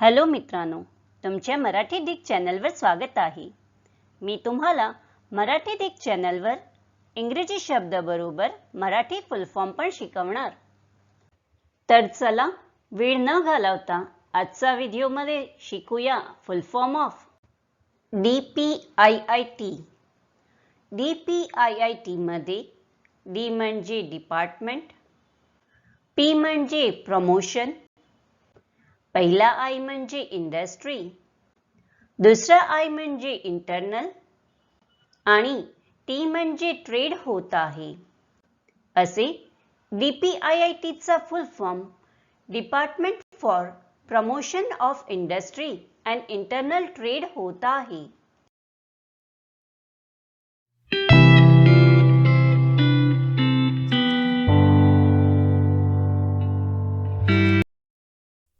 Hello मित्रांनो तुमच्या Marathi Dick चॅनलवर स्वागत आहे. मी तुम्हाला मराठी डिक चॅनलवर इंग्रजी शब्दाबरोबर मराठी फुलफॉर्म पण शिकवणार. तर चला वेळ न घालवता आजचा व्हिडिओमध्ये शिकूया full form of D P I I T D P I I टीमध्ये डी म्हणजे डिपार्टमेंट पी म्हणजे प्रमोशन पहिला आय म्हणजे इंडस्ट्री दुसरा आय म्हणजे इंटरनल आणि टी म्हणजे ट्रेड होत आहे. असे डी पी आय आय टीचा full form department for promotion of industry and internal trade होत आहे.